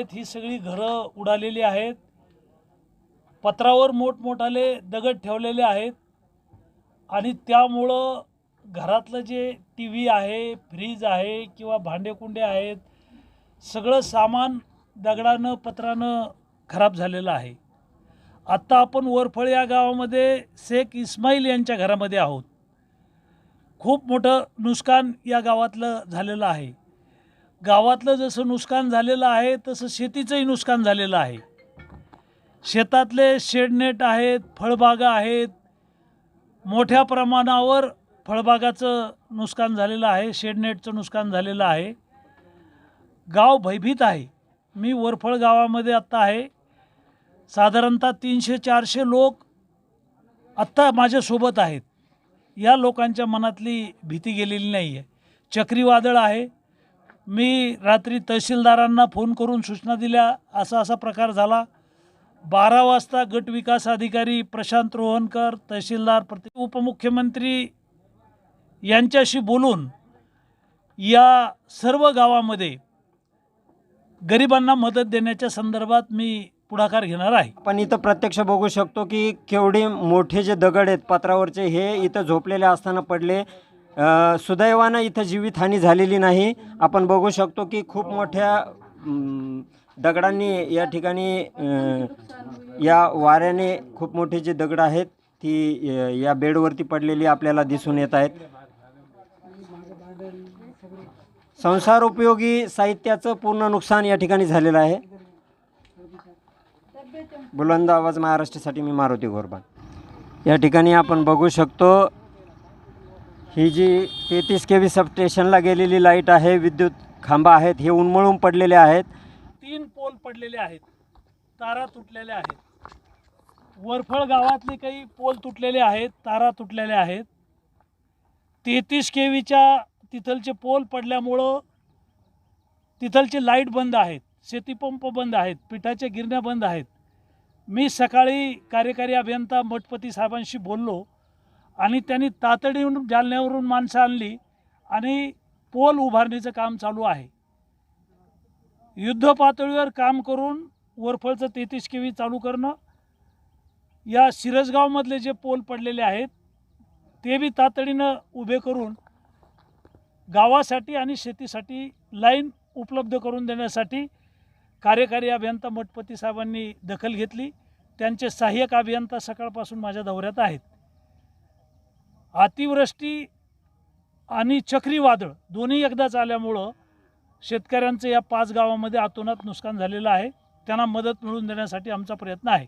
आहेत ही सगळी घरं उडालेली आहेत. पत्रावर मोठमोठाले दगड ठेवलेले आहेत. आणि त्यामुळं घरातलं जे टी व्ही आहे फ्रीज आहे किंवा भांडेकुंडे आहेत सगळं सामान दगडानं पत्रानं खराब झालेलं आहे. आत्ता आपण वरफळ या गावामध्ये शेख इस्माईल यांच्या घरामध्ये आहोत. खूप मोठं नुकसान या गावातलं झालेलं आहे. गावातलं जसं नुकसान झालेलं आहे तसं शेतीचंही नुकसान झालेलं आहे. शेतातले शेडनेट आहेत फळबागा आहेत मोठ्या प्रमाणावर फळबागाचं नुकसान झालेलं आहे शेडनेटचं नुकसान झालेलं आहे. गाव भयभीत आहे. मी वरफळ गावामध्ये आत्ता आहे. साधारणतः तीनशे चारशे लोक आत्ता माझ्यासोबत आहेत. या लोकांच्या मनातली भीती गेलेली नाही आहे चक्रीवादळ आहे. मी रात्री तहसीलदारांना फोन करून सूचना दिल्या. असा असा प्रकार झाला. बारा वाजता गट विकास अधिकारी प्रशांत रोहनकर तहसीलदार प्रति उपमुख्यमंत्री यांच्याशी बोलून या सर्व गावामध्ये गरिबांना मदत देण्याच्या संदर्भात मी पुढाकार घेणार आहे. आपण इथं प्रत्यक्ष बघू शकतो की केवढे मोठे जे दगड आहेत पत्रावरचे हे इथं झोपलेले असताना पडले. सुदैवानं इथं जीवितहानी झालेली नाही. आपण बघू शकतो की खूप मोठ्या दगडांनी या ठिकाणी या वाऱ्याने खूप मोठे जे दगड आहेत ती या बेडवरती पडलेली आपल्याला दिसून येत आहेत. संसार उपयोगी साहित्याचं पूर्ण नुकसान या ठिकाणी झालेलं आहे. बुलंद आवाज महाराष्ट्रासाठी मी मारुती गोरबान या ठिकाणी आपण बघू शकतो ही जी तेहतीस के व्ही सबस्टेशनला गेलेली लाइट आहे विद्युत खांब आहेत हे उन्मळून पडलेले आहेत. तीन पोल पडलेले आहेत. तारा तुटलेल्या आहेत. वरफळ गावातले काही पोल तुटलेले आहेत तारा तुटलेल्या आहेत. तेहतीस के व्हीच्या तिथलचे पोल पडल्यामुळं तिथलचे लाइट बंद आहेत शेतीपंप बंद आहेत पिठाच्या गिरण्या बंद आहेत. मी सकाळी कार्यकारी अभियंता मठपती साहेबांशी बोललो. आणि त्यांनी तातडीहून जालन्यावरून माणसं आणली आणि पोल उभारणीचं काम चालू आहे. युद्ध पातळीवर काम करून वरफळचं तेहतीस के चालू करणं या सिरसगावमधले जे पोल पडलेले आहेत ते बी तातडीनं उभे करून गावासाठी आणि शेतीसाठी लाईन उपलब्ध करून देण्यासाठी कार्यकारी अभियंता मठपती साहेबांनी दखल घेतली. त्यांचे सहाय्यक अभियंता सकाळपासून माझ्या दौऱ्यात आहेत. अतिवृष्टी आणि चक्रीवादळ दोन्ही एकदाच आल्यामुळं शेतकऱ्यांचं या पाच गावामध्ये आतोनात नुकसान झालेलं आहे. त्यांना मदत मिळवून देण्यासाठी आमचा प्रयत्न आहे.